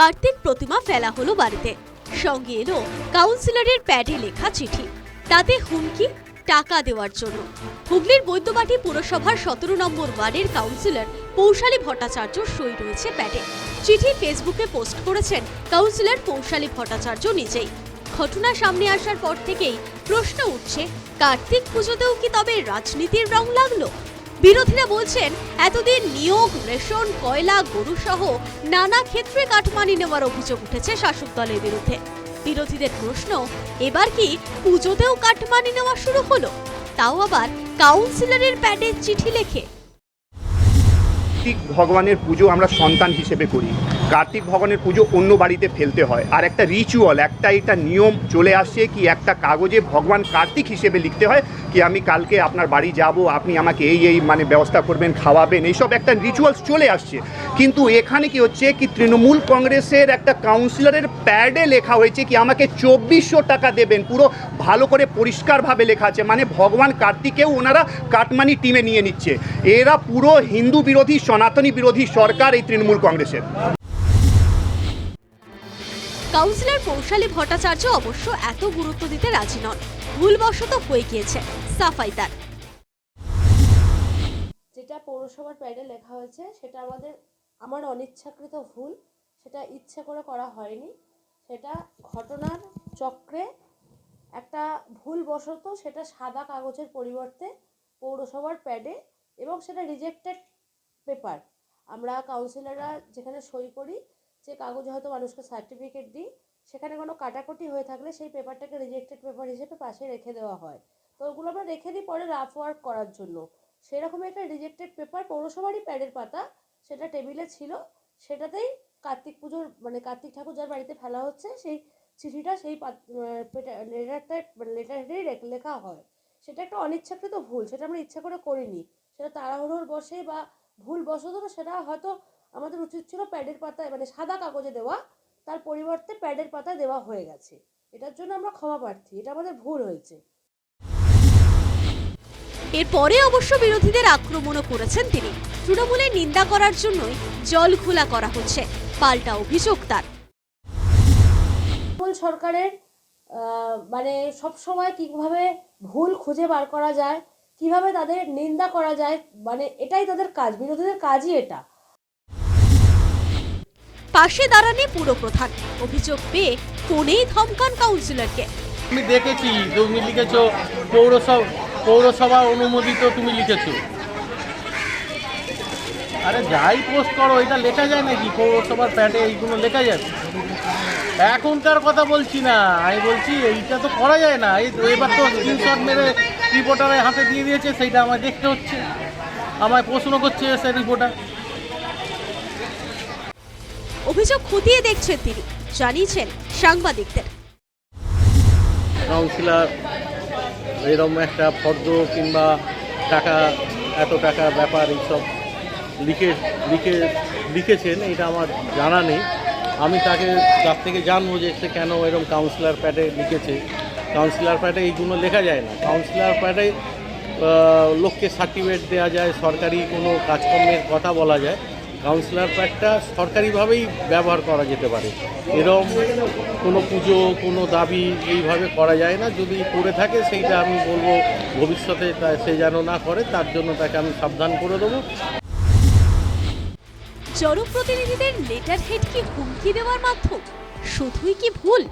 কার্তিক প্রতিমা ফেলা হলো বাড়িতে। সঙ্গে এলো কাউন্সিলরের প্যাডে লেখা চিঠি। তাতে হুমকি, টাকা দেওয়ার জন্য। হুগলির বৈদ্যবাটি পুরসভার সতেরো নম্বর ওয়ার্ডের কাউন্সিলর পৌশালী ভট্টাচার্য সই রয়েছে প্যাডে। চিঠি ফেসবুকে পোস্ট করেছেন কাউন্সিলর পৌশালী ভট্টাচার্য নিজেই। ঘটনা সামনে আসার পর থেকেই প্রশ্ন উঠছে, কার্তিক পুজোতেও কি তবে রাজনীতির রং লাগল? বিরোধীরা বলছেন, এতদিন নিয়োগ, রেশন, কয়লা, গরু সহ নানা ক্ষেত্রে কাঠমানি নেওয়ার অভিযোগ উঠেছে শাসক দলের বিরুদ্ধে। বিরোধীদের প্রশ্ন, এবার কি পুজোতেও কাঠমানি নেওয়া শুরু হলো? তাও আবার কাউন্সিলরের প্যাডে চিঠি লেখে। ভগবানের পুজো আমরা সন্তান হিসেবে করি। কার্তিক ভগবানের পুজো অন্য বাড়িতে ফেলতে হয়। আর একটা রিচুয়াল একটা এটা নিয়ম চলে আসছে কি একটা কাগজে ভগবান কার্তিক হিসেবে লিখতে হয় কি আমি কালকে আপনার বাড়ি যাব, আপনি আমাকে এই এই মানে ব্যবস্থা করবেন, খাওয়াবেন, এইসব একটা রিচুয়ালস চলে আসছে। কিন্তু এখানে কি হচ্ছে কি তৃণমূল কংগ্রেসের একটা কাউন্সিলরের প্যাডে লেখা হয়েছে কি আমাকে চব্বিশশো টাকা দেবেন, পুরো ভালো করে পরিষ্কারভাবে লেখা আছে। মানে ভগবান কার্তিকেও ওনারা কাটমানি টিমে নিয়ে নিচ্ছে। এরা পুরো হিন্দু বিরোধী, সনাতনী বিরোধী সরকার এই তৃণমূল কংগ্রেসের। কাউন্সিলর পৌশালী ভট্টাচার্য অবশ্য এত গুরুত্ব দিতে রাজি নন। ভুলবশত হয়ে গিয়েছে সাফাই তার যেটা পৌরসভার প্যাডে লেখা হয়েছে, সেটা আমাদের, আমার অনিচ্ছাকৃত ভুল, সেটা ইচ্ছে করে করা হয়নি। সেটা ঘটনার চক্রে একটা ভুলবশত সেটা সাদা কাগজের পরিবর্তে পৌরসভার প্যাডে এবং সেটা রিজেক্টেড পেপার আমরা কাউন্সিলররা যেখানে সই করি যে কাগজে হয়তো মানুষকে সার্টিফিকেট দিই, সেখানে কোনো কাটাকুটি হয়ে থাকলে সেই পেপারটাকে রিজেক্টেড পেপার হিসেবে পাশে রেখে দেওয়া হয়। তো ওগুলো আমরা রেখে দিই পরে রাফ ওয়ার্ক করার জন্য। সেরকম একটা রিজেক্টেড পেপার পৌরসভারই প্যাডের পাতা, সেটা টেবিলে ছিল। সেটাতেই কার্তিক পুজোর মানে কার্তিক ঠাকুর যার বাড়িতে ফেলা হচ্ছে, সেই চিঠিটা সেই লেটারটায় লেটার হেডেই লেখা হয়। সেটা একটা অনিচ্ছাকৃত ভুল, সেটা আমরা ইচ্ছা করে করিনি। সেটা তাড়াহুড়োর বসে বা ভুল বশত সেটা হয়তো আমাদের উচিত ছিল প্যাডের পাতায় মানে সাদা কাগজে দেওয়া তার পরিবর্তে প্যাডের পাতায় দেওয়া হয়ে গেছে। এটার জন্য আমরা ক্ষমা প্রার্থী এটা আমাদের ভুল হয়েছে। এরপরে অবশ্য বিরোধীদের আক্রমণও করেছেন তিনি। তৃণমূলের নিন্দা করার জন্যই জল খোলা করা হচ্ছে পাল্টা অভিযোগ তার। তৃণমূল সরকারের মানে সব সময় কীভাবে ভুল খুঁজে বার করা যায় কীভাবে তাদের নিন্দা করা যায় মানে এটাই তাদের কাজ বিরোধীদের কাজই এটা। পাশে দাঁড়ানি পুরো পুরপ্রধান অভিযোগ পেয়ে ফোনেই ধমকান কাউন্সিলরকে। আমি দেখেছি, তুমি লিখেছো, পৌরসভা পৌরসভা অনুমোদিত তুমি লিখেছো। আরে যাই পোস্ট করো, এটা লেখা যায় নাকি? পৌরসভার প্যাডে এইগুলো লেখা যায়। এখনকার কথা বলছি না, আমি বলছি এইটা তো করা যায় না। এবার তো স্ক্রিনশট মেরে রিপোর্টারের হাতে দিয়ে দিয়েছে, সেইটা আমায় দেখতে হচ্ছে। আমায় প্রশ্ন করছে সে রিপোর্টার অভিযোগ খতিয়ে দেখছেন তিনি। জানিয়েছেন সাংবাদিকদের। কাউন্সিলর এরকম একটা ফর্দ কিংবা টাকা, এত টাকা ব্যাপার এইসব লিখে লিখে, লিখেছেন এটা আমার জানা নেই। আমি তাকে, তার থেকে জানব যে সে কেন এরকম কাউন্সিলর প্যাডে লিখেছে। কাউন্সিলর প্যাডে এইগুলো লেখা যায় না। কাউন্সিলর প্যাডে লোককে সার্টিফিকেট দেওয়া যায়, সরকারি কোনো কাজকর্মের কথা বলা যায়। কাউন্সিলর প্যাডটা সরকারিভাবেই ব্যবহার করা যেতে পারে। এরম কোনো পুজো, কোনো দাবি এইভাবে করা যায় না। যদি করে থাকে সেইটা আমি বলব ভবিষ্যতে সে যেন না করে, তার জন্য তাকে আমি সাবধান করে দেবো। জনপ্রতিনিধিদের লেটার হেড কি হুমকি দেওয়ার মাধ্যম? শুধুই কি ভুল?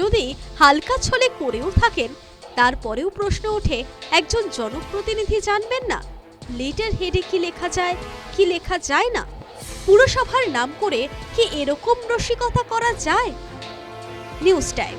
যদি হালকা ছলে করেও থাকেন, তারপরেও প্রশ্ন ওঠে, একজন জনপ্রতিনিধি জানবেন না। লেটার হেডে কি লেখা যায়, কি লেখা যায় না? পুরসভার নাম করে কি এরকম রসিকতা করা যায়? News time.